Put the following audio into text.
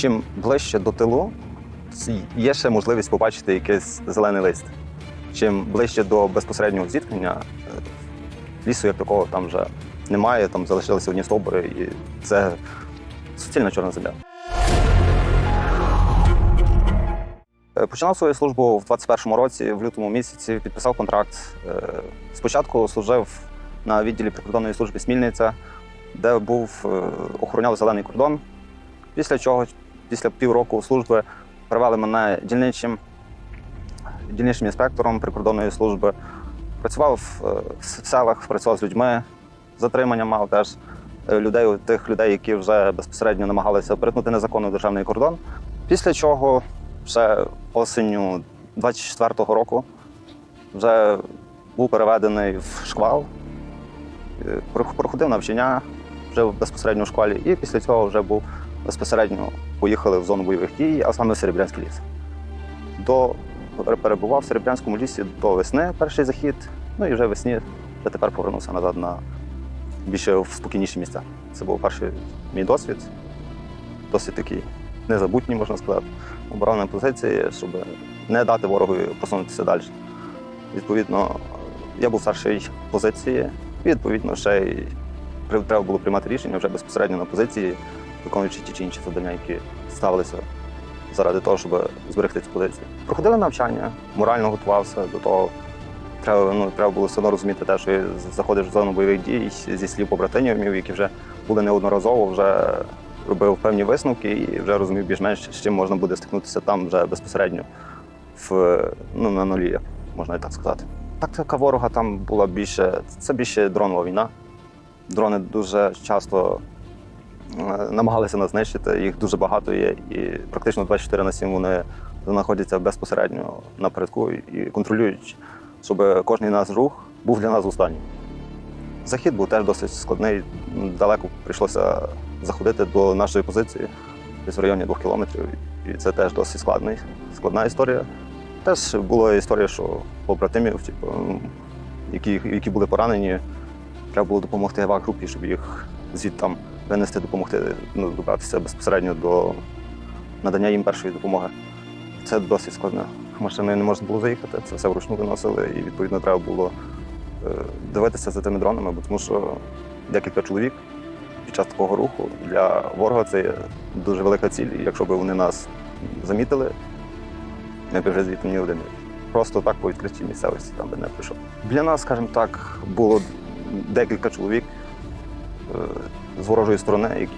чим ближче до тилу, є ще можливість побачити якийсь зелений лист. Чим ближче до безпосереднього зіткнення, е, лісу як такого там вже немає, там залишилися одні стовбури, і це суцільна чорна земля. Е, Починав свою службу в 21-му році, в лютому місяці підписав контракт. Е, Спочатку служив на відділі прикордонної служби Смільниця, де був охороняв зелений кордон. Після чого, після півроку служби, привели мене дільничим, дільничим інспектором прикордонної служби. Працював е, в селах, працював з людьми, затримання мав теж е, людей, тих людей, які вже безпосередньо намагалися перетнути незаконно державний кордон. Після чого вже осінню 24-го року вже був переведений в шквал, е, проходив навчання вже безпосередньо в школі, і після цього вже був безпосередньо поїхали в зону бойових дій, а саме в Серебрянський ліс. До перебував в Серебрянському лісі до весни перший захід, ну і вже весні вже тепер повернувся назад на більше в спокійніші місця. Це був перший мій досвід, досить такий незабутній, можна сказати. Оборав на позиції, щоб не дати ворогу посунутися далі. Відповідно, я був старший позиції, і відповідно ще й треба було приймати рішення вже безпосередньо на позиції, виконуючи ті чи інші завдання, які ставилися заради того, щоб зберегти цю позицію. Проходили навчання, морально готувався до того. Треба, ну, треба було все одно розуміти те, що заходиш в зону бойових дій зі слів побратимів, які вже були неодноразово, вже робив певні висновки і вже розумів більш-менш, з чим можна буде стикнутися там вже безпосередньо в, ну, на нулі, можна і так сказати. Тактика ворога там була більше, це більше дронова війна. Дрони дуже часто намагалися нас знищити, їх дуже багато є, і практично 24 на 7 вони знаходяться безпосередньо напередку і контролюють, щоб кожен наш рух був для нас останнім. Захід був теж досить складний. Далеко прийшлося заходити до нашої позиції, десь в районі двох кілометрів. І це теж досить складний, складна історія. Теж була історія, що побратимів, типу, які, які були поранені, треба було допомогти ЕВА-групі, щоб їх звідти винести, допомогти ну, добратися безпосередньо до надання їм першої допомоги. Це досить складно. Машиною не можна було заїхати, це все вручну виносили, і відповідно треба було е, дивитися за тими дронами, бо тому що декілька чоловік під час такого руху для ворога це є дуже велика ціль. І якщо б вони нас замітили, ми б вже звідти ні один. Просто так по відкритій місцевості там би не прийшов. Для нас, скажімо так, було декілька чоловік з ворожої сторони, які